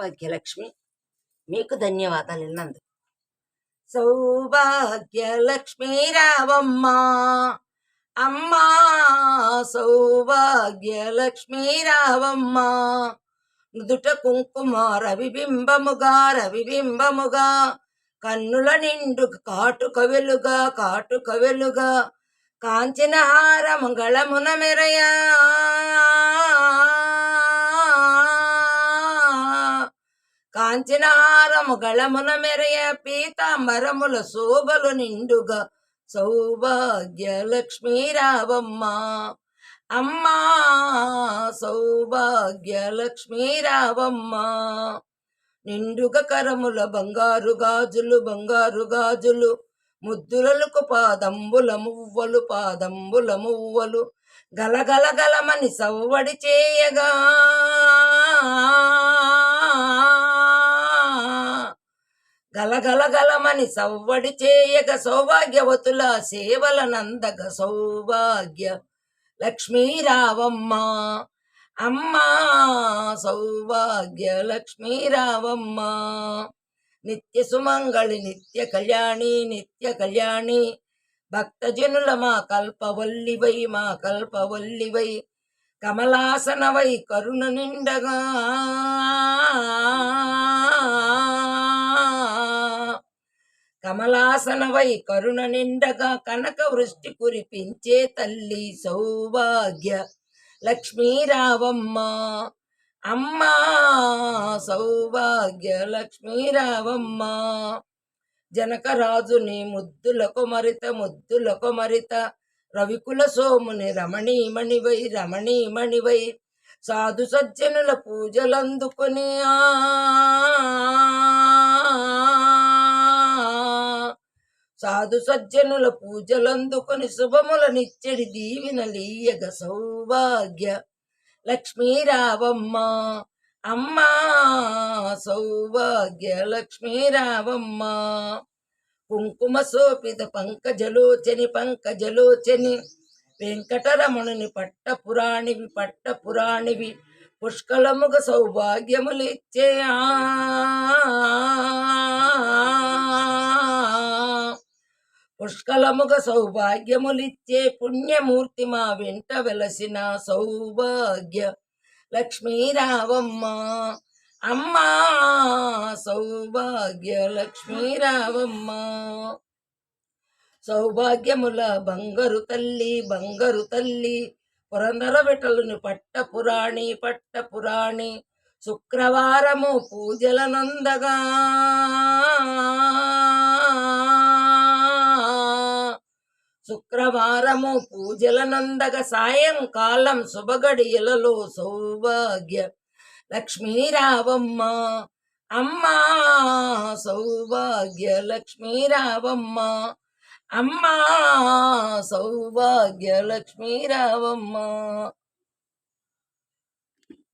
సౌభాగ్యలక్ష్మి. మీకు ధన్యవాదాలు విన్నందుకు సౌభాగ్యలక్ష్మి రావమ్మ అమ్మా సౌభాగ్యలక్ష్మి రావమ్మ నుదుట కుంకుమ రవిబింబముగా రవిబింబముగా. కన్నుల నిండు కాటుక వెలుగా కాటుక వెలుగా. కాంచిన హార మంగళమున మెరయా. కాంచినారము గళమున మెరయ పీతాంబరముల శోభలు నిండుగా సౌభాగ్యలక్ష్మీ రావమ్మ అమ్మా సౌభాగ్యలక్ష్మీ రావమ్మ నిండుగా కరముల బంగారు గాజులు బంగారు గాజులు ముద్దులకు పాదంబుల మువ్వలు పాదంబుల మువ్వలు గలగల గలమని సవ్వడి చేయగా. కలగలగలమని సవ్వడి చేయగ సౌభాగ్యవతుల సేవలనందగ సౌభాగ్య లక్ష్మీరావమ్మ. అమ్మా సౌభాగ్య లక్ష్మీరావమ్మ. నిత్య సుమంగళి నిత్య కళ్యాణి నిత్య కళ్యాణి. భక్తజనుల మా కల్పవల్లివై మా కల్పవల్లివై. కమలాసనవై కరుణ నిండగా. కమలాసనవై కరుణ నిండగా కనక వృష్టి కురిపించే తల్లి సౌభాగ్య లక్ష్మీరావమ్మ. అమ్మా సౌభాగ్య లక్ష్మీరావమ్మ. జనకరాజుని ముద్దులకు మరిత ముద్దులకు మరిత రవికుల సోముని రమణీమణివై రమణీమణివై. సాధు సజ్జనుల పూజలందుకొని ఆ సాధు సజ్జనుల పూజలందుకొని శుభముల నిచ్చడి దీవిన లీయగ సౌభాగ్య. లక్ష్మీరావమ్మ అమ్మా సౌభాగ్య. లక్ష్మీరావమ్మ కుంకుమ సోపిత పంకజలోచని పంకజలోచని. వెంకటరమణుని పట్ట పురాణివి పట్ట పురాణివి పుష్కలముగ సౌభాగ్యములిచ్చే పుష్కలముగ సౌభాగ్యములిచ్చే పుణ్యమూర్తి మా వెంట వెలసిన సౌభాగ్య లక్ష్మీరావమ్మ. అమ్మా సౌభాగ్య లక్ష్మీరావమ్మ. సౌభాగ్యముల బంగారు తల్లి బంగారు తల్లి పురందర విటలుని పట్ట పురాణి పట్ట పురాణి శుక్రవారము పూజల శుక్రవారము పూజల నందగ సాయంకాలం శుభగడియలలో సౌభాగ్య లక్ష్మీరావమ్మ. అమ్మా సౌభాగ్య లక్ష్మీరావమ్మ. అమ్మా సౌభాగ్య లక్ష్మీరావమ్మ.